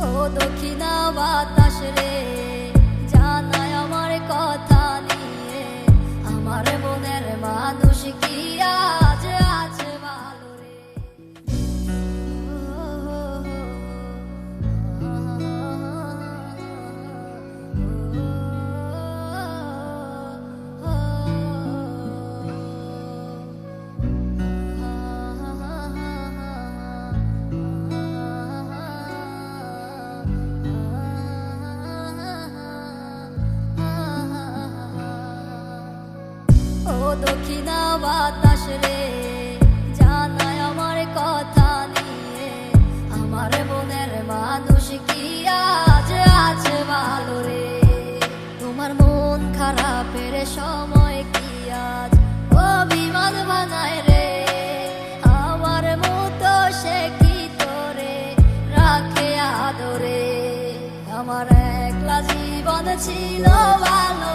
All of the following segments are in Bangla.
ও দক্ষিণা বাতাস রে জানাই দক্ষিণা বাতাস রে। জানাই আমার কথা নিয়ে। আমার মনের মানুষ তোমার মন খারাপের সময় কি আজ বানায় রে? আমার মতো সে কি রাখে আদরে? আমার একলা জীবন ছিল ভালো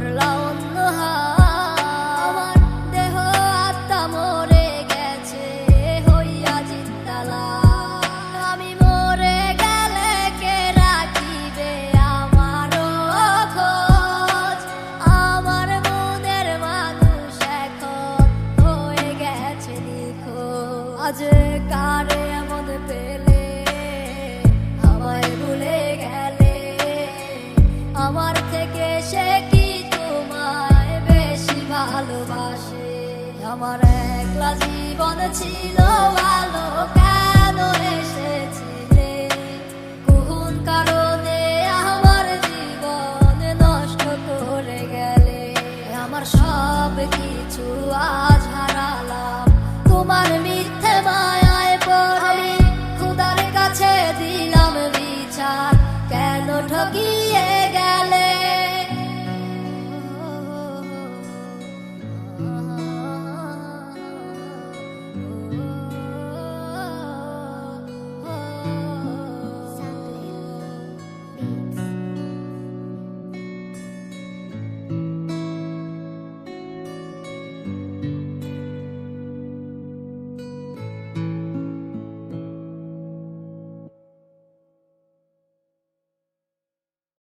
অন্য আমার দেহ আত্মা মরে গেছে হইয়া আমি মরে গেলে কে আমার মনের মানুষ হয়ে গেছে আজ কারে পেলে ভুলে গেলে আমার থেকে সে কি ভালোবাসে। আমার একলা জীবন ছিল ভালো কেন কারণে আমার জীবন নষ্ট করে গেলে? আমার সব কিছু আজ হারালাম। তোমার মিথ্যে